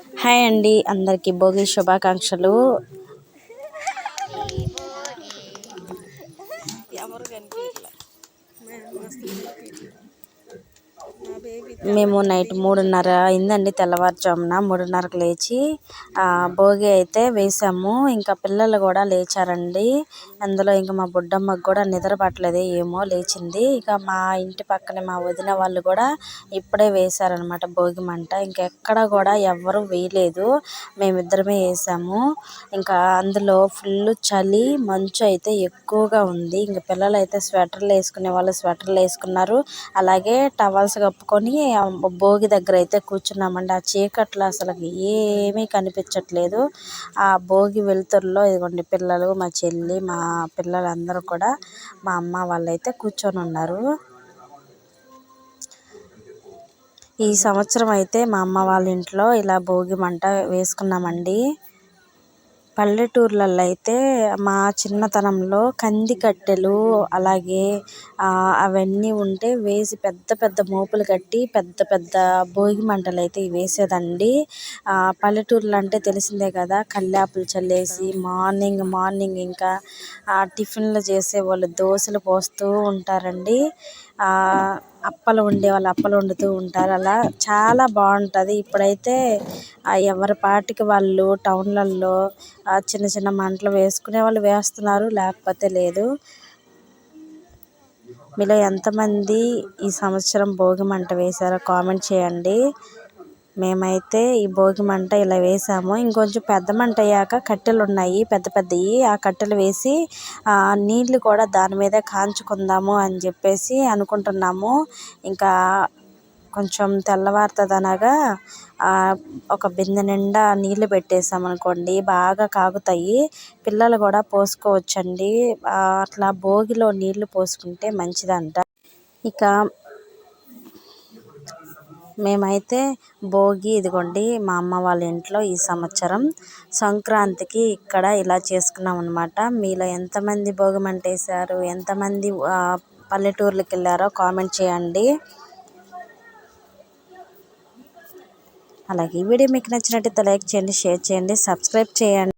Hi అండి అందరికీ భోగి శుభాకాంక్షలు. ఎవరు కనిపించలే మేము నైట్ మూడున్నర అయిందండి తెల్లవారుజామున మూడున్నరకు లేచి భోగి అయితే వేసాము. ఇంకా పిల్లలు కూడా లేచారండి. అందులో ఇంకా మా బుడ్డమ్మకు కూడా నిద్ర పట్టలేదు ఏమో లేచింది. ఇక మా ఇంటి పక్కనే మా వదిన వాళ్ళు కూడా ఇప్పుడే వేశారనమాట భోగి మంట. ఇంకెక్కడ కూడా ఎవ్వరు వేయలేదు. మేమిద్దరమే వేసాము. ఇంకా అందులో ఫుల్ చలి మంచు అయితే ఎక్కువగా ఉంది. ఇంకా పిల్లలు అయితే స్వెటర్లు వేసుకునే వాళ్ళు స్వెటర్లు వేసుకున్నారు. అలాగే టవల్స్ కప్పుకొని పెట్టుకొని భోగి దగ్గర అయితే కూర్చున్నామండి. ఆ చీకట్లో అసలు ఏమీ కనిపించట్లేదు. ఆ భోగి వెలుతురులో ఇదిగోండి పిల్లలు మా చెల్లి మా పిల్లలందరూ కూడా మా అమ్మ వాళ్ళైతే కూర్చొని ఉన్నారు. ఈ సంవత్సరం అయితే మా అమ్మ వాళ్ళ ఇంట్లో ఇలా భోగి మంట వేసుకున్నామండి. పల్లెటూర్లలో అయితే మా చిన్నతనంలో కంది కట్టెలు అలాగే అవన్నీ ఉంటే వేసి పెద్ద పెద్ద మోపులు కట్టి పెద్ద పెద్ద భోగి మంటలు అయితే వేసేదండి. పల్లెటూర్లు అంటే తెలిసిందే కదా కల్లాపులు చల్లేసి మార్నింగ్ మార్నింగ్ ఇంకా టిఫిన్లు టిఫిన్లు చేసేవాళ్ళు దోశలు పోస్తూ ఉంటారండి. అప్పలు వండేవాళ్ళు అప్పలు వండుతూ ఉంటారు. అలా చాలా బాగుంటుంది. ఇప్పుడైతే ఎవరి పాటికి వాళ్ళు టౌన్లలో చిన్న చిన్న మంటలు వేసుకునే వాళ్ళు వేస్తున్నారు. లేకపోతే లేదు. మీలో ఎంతమంది ఈ సంవత్సరం భోగి మంట వేశారో కామెంట్ చేయండి. మేమైతే ఈ భోగి మంట ఇలా వేసాము. ఇంకొంచెం పెద్ద మంట అయ్యాక కట్టెలు ఉన్నాయి పెద్ద పెద్దవి ఆ కట్టెలు వేసి ఆ, నీళ్ళు కూడా దాని మీద కాంచుకుందాము అని చెప్పేసి అనుకుంటున్నాము. ఇంకా కొంచెం తెల్లవారుతుంది అనగా ఒక బిందె నిండా నీళ్ళు పెట్టేసాం అనుకోండి బాగా కాగుతాయి. పిల్లలు కూడా పోసుకోవచ్చండి. అట్లా భోగిలో నీళ్ళు పోసుకుంటే మంచిదంట. ఇక మేమైతే భోగి ఇదిగోండి మా అమ్మ వాళ్ళ ఇంట్లో ఈ సంవత్సరం సంక్రాంతికి ఇక్కడ ఇలా చేసుకున్నాం అనమాట మీలో ఎంతమంది భోగి మంట వేశారు? ఎంతమంది పల్లెటూర్లకు వెళ్ళారో కామెంట్ చేయండి. అలాగే ఈ వీడియో మీకు నచ్చినట్టయితే లైక్ చేయండి షేర్ చేయండి సబ్స్క్రైబ్ చేయండి.